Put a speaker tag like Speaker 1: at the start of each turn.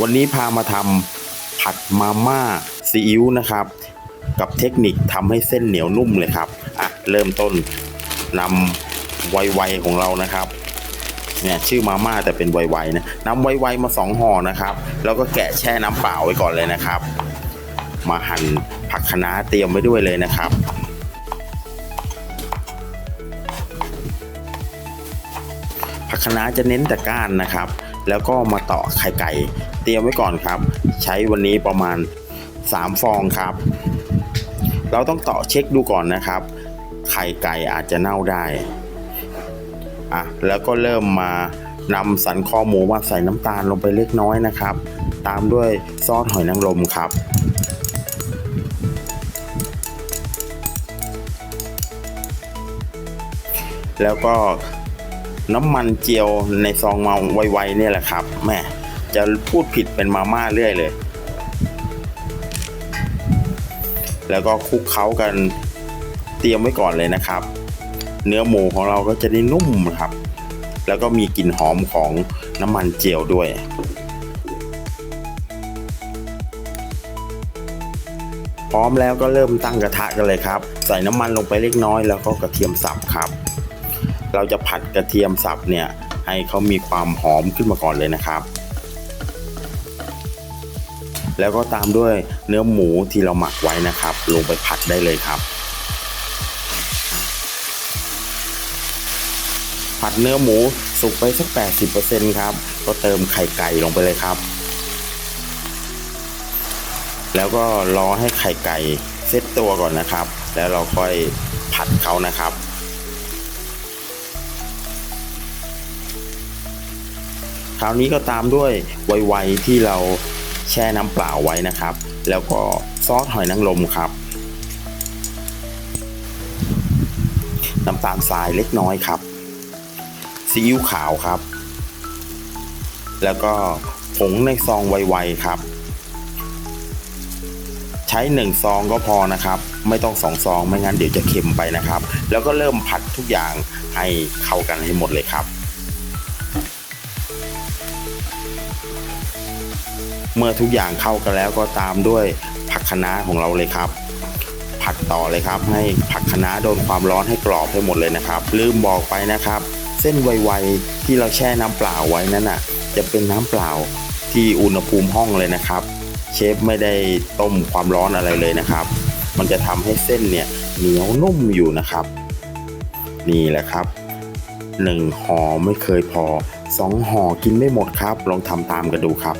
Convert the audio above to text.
Speaker 1: วันนี้พามาทำผัดมาม่าซีอิ๊วนะครับ กับเทคนิคทำให้เส้นเหนียวนุ่มเลยครับอะเริ่มต้นนำไวๆของเรานะครับเนี่ยชื่อมาม่าแต่เป็นไวๆนะนำไวๆมาสองห่อนะครับ แล้วก็แกะแช่น้ำเปล่าไว้ก่อนเลยนะครับ มาหั่นผักคะน้าเตรียมไว้ด้วยเลยนะครับผักคะน้าจะเน้นแต่ก้านนะครับ แล้วก็มาต่อไข่ไก่ เตรียมไว้ก่อนครับ ใช้วันนี้ประมาณ 3 ฟองครับ เราต้องต่อเช็คดูก่อนนะครับ ไข่ไก่อาจจะเน่าได้อะแล้วก็เริ่มมานำสันคอหมูมาใส่น้ำตาลลงไปเล็กน้อยนะครับ ตามด้วยซอสหอยนางรมครับแล้วก็ น้ำมันเจียวในซองมาไวๆเนี่ยแหละครับแม่จะพูดผิดเป็นมาม่าเรื่อยเลย แล้วก็คลุกเคล้ากันเตรียมไว้ก่อนเลยนะครับ เนื้อหมูของเราก็จะได้นุ่มครับ แล้วก็มีกลิ่นหอมของน้ำมันเจียวด้วยพร้อมแล้วก็เริ่มตั้งกระทะกันเลยครับ ใส่น้ำมันลงไปเล็กน้อยแล้วก็กระเทียมสับครับ เราจะผัดกระเทียมสับเนี่ยให้เขามีความหอมขึ้นมาก่อนเลยนะครับ แล้วก็ตามด้วยเนื้อหมูที่เราหมักไว้นะครับ ลงไปผัดได้เลยครับ ผัดเนื้อหมูสุกไปสัก 80%ครับ ก็เติมไข่ไก่ลงไปเลยครับ แล้วก็รอให้ไข่ไก่เซตตัวก่อนนะครับ แล้วเราค่อยผัดเขานะครับ คราวนี้ก็ตามด้วยไวๆที่เราแช่น้ำเปล่าไว้นะครับ แล้วก็ซอสหอยนางรมครับ น้ำตาลทรายเล็กน้อยครับซีอิ๊วขาวครับ แล้วก็ผงในซองไวๆครับ ใช้หนึ่งซองก็พอนะครับ ไม่ต้องสองซองไม่งั้นเดี๋ยวจะเค็มไปนะครับ แล้วก็เริ่มผัดทุกอย่างให้เข้ากันให้หมดเลยครับ เมื่อทุกอย่างเข้ากันแล้วก็ตามด้วยผักคะน้าของเราเลยครับ ผัดต่อเลยครับ ให้ผักคะน้าโดนความร้อนให้กรอบให้หมดเลยนะครับ ลืมบอกไปนะครับ เส้นไวๆที่เราแช่น้ำเปล่าไว้นั้นน่ะ จะเป็นน้ำเปล่าที่อุณหภูมิห้องเลยนะครับ เชฟไม่ได้ต้มความร้อนอะไรเลยนะครับ มันจะทำให้เส้นเนี่ยเหนียวนุ่มอยู่นะครับ นี่แหละครับหนึ่งหอไม่เคยพอ สองห่อกินไม่หมดครับ ลองทำตามกันดูครับ